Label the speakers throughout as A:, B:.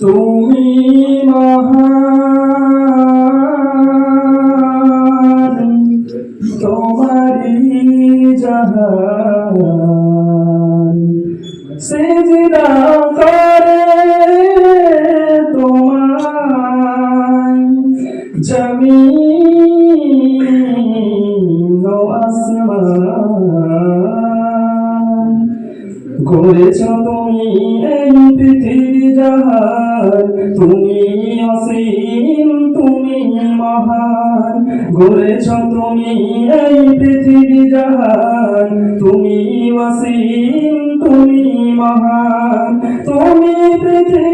A: তুমি মহান তোমারি জাহান। সেজদা করে তোমায় জমিন আসমান। তুমি এই পৃথিবী জাহান তুমি অসীম, তুমি মহান। গড়েছ তুমি এই পৃথিবী জাহান। তুমি অসীম, তুমি মহান। তুমি পৃথিবীর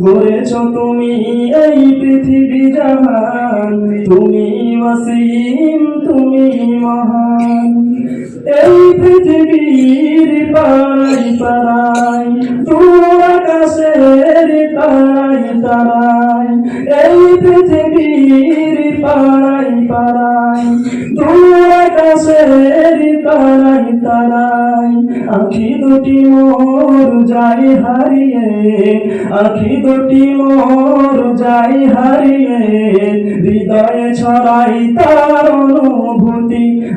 A: গড়েছ তুমি এই পৃথিবী জাহান, তুমি অসীম তুমি মহান। এই পৃথিবীর পাই পারাই দূর আকাশের তারাই তারাই এই পৃথিবীর পাই পারাই দূর আকাশের তারাই তারাই আখি দুটি মোর যাই হারিয়ে, আখি দুটি মোর যাই হারিয়ে, হৃদয়ে ছড়াই তার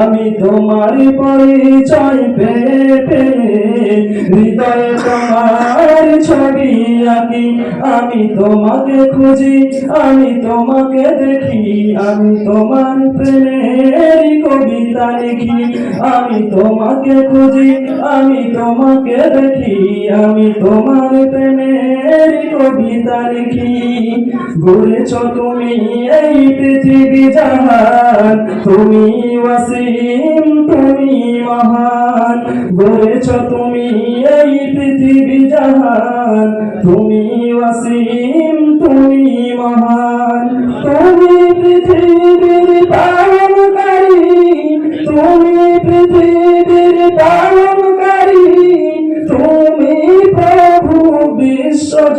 A: আমি তোমার পরিচয় পেয়ে পেয়ে হৃদয়ে তোমার ছবি আঁকি। আমি তোমাকে খুঁজি, আমি তোমাকে দেখি। আমি তোমার প্রেমের কবিতা লিখি। আমি তোমাকে খুঁজি, আমি তোমাকে দেখি। আমি তোমার প্রেমের কবিতা লিখি। গড়েছ তুমি এই পৃথিবী জাহান তুমি ওয়াসিম তুমি মহান। গড়েছ তুমি এই পৃথিবী জাহান। তুমি অসীম তুমি মহান।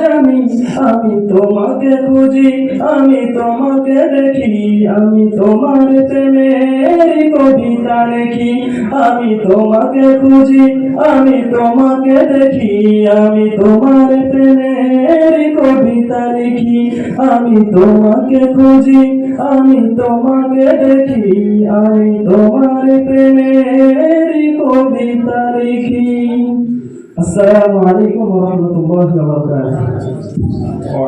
A: বিশ্বজামি আমি তোমাকে খুঁজি, আমি তোমাকে দেখি, আমি তোমার প্রেমের কবিতা লিখি, আমি তোমাকে খুঁজি, আমি তোমাকে দেখি, আমি তোমার প্রেমের কবিতা লিখি, আমি তোমাকে খুঁজি, আমি তোমাকে দেখি, আমি তোমার প্রেমের কবিতা লিখি। আসসালামু আলাইকুম। warahmatullahi wabarakatuh.